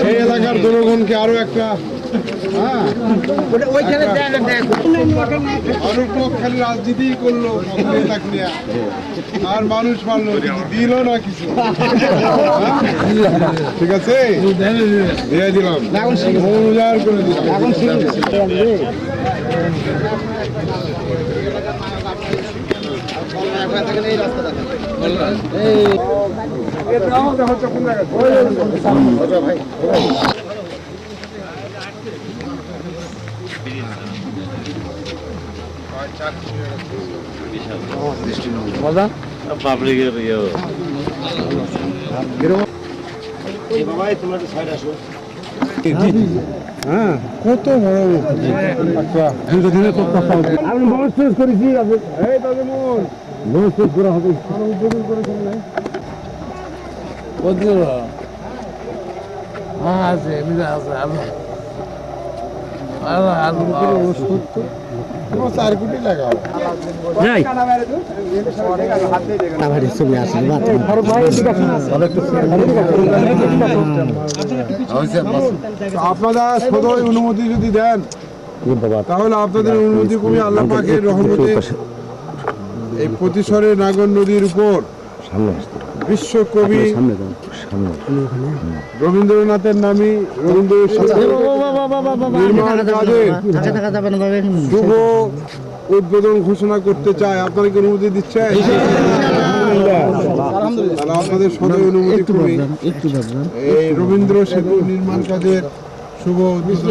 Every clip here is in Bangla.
সেই এলাকার জনগণকে আরও একটা হ্যাঁ। অনেক লোক খালি রাজনীতি করল আর মানুষ মারলো দিল না কিছু? ঠিক আছে? দিয়ে দিলাম। উজাড় করে দিলাম। পাবলিকের ইয়ে হ্যাঁ কত বড় একটা আমি শেষ করেছি বয়স করা হবে হ্যাঁ আছে এমনি আছে আলু আলু আলু পুরো চার কোটি লাগাও যাই। আপনারা সদয় অনুমতি যদি দেন তাহলে আপনাদের অনুমতি কমে আল্লাহ পাকের রহমতে এই প্রতিসরে নাগর নদীর উপর বিশ্বকবি রবীন্দ্রনাথের নামে শুভ উদ্বোধন ঘোষণা করতে চায় আপনারা কি অনুমতি দিচ্ছেন আপনাদের সদয় অনুমতি ক্রমে এই রবীন্দ্র সেতু নির্মাণ কাজের শুভ উদ্বোধন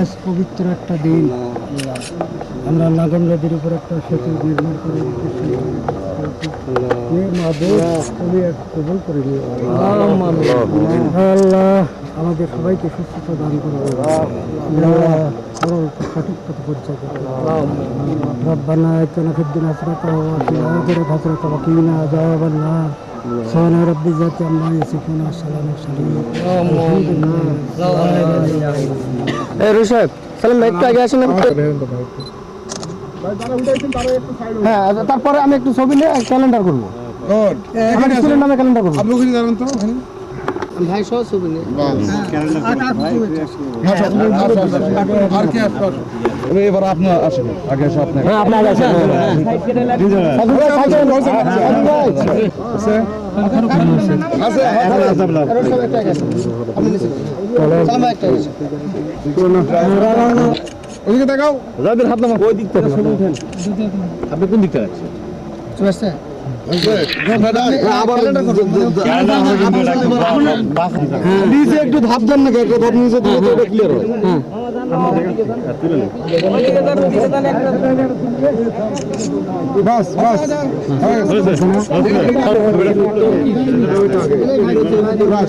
আজ পবিত্র একটা দিন। আমরা নাগন নদীর উপর একটা সেতু নির্মাণ করে কবুল করে আল্লাহ আমাদের সবাইকে সুস্থতা দান করব সঠিক পথে পরিচয় করব রব্বানা কেন ফিদ্দিন হাসরাত হাসরাত বাকিনা জয়াবান্না حسنة وقنا عذاب النار سبحان رب العزة عما يصفون والسلام على المرسلين الحمد لله রুশাদ সালাম ভাই একটু আগে আসেন হ্যাঁ তারপরে আমি একটু ছবি নিয়ে ক্যালেন্ডার করবো Good. আমার স্কুলের নামে ক্যালেন্ডার করবো আপনি ওখানে দাঁড়ান তো ওখানে ভাই সহ ছবি নিয়ে আর কে আসবে এবার আপনার আসেন আগে এসে আপনার হ্যাঁ আপনি আসেন সাধু ভাই থাকেন সাধু ভাই আছে? রুশাদ একটা আগে আসেন? আপনি নিচে সালাম ভাই একটা আগে আসেন। ওদিকে দেখাও হাত নামা। ওই দিক থেকে আপনি কোন দিক থেকে নিচে একটু ধাপ দেন না একটা ধাপ নিচে দিলে তো ক্লিয়ার হয়। বাস বাস। বাস,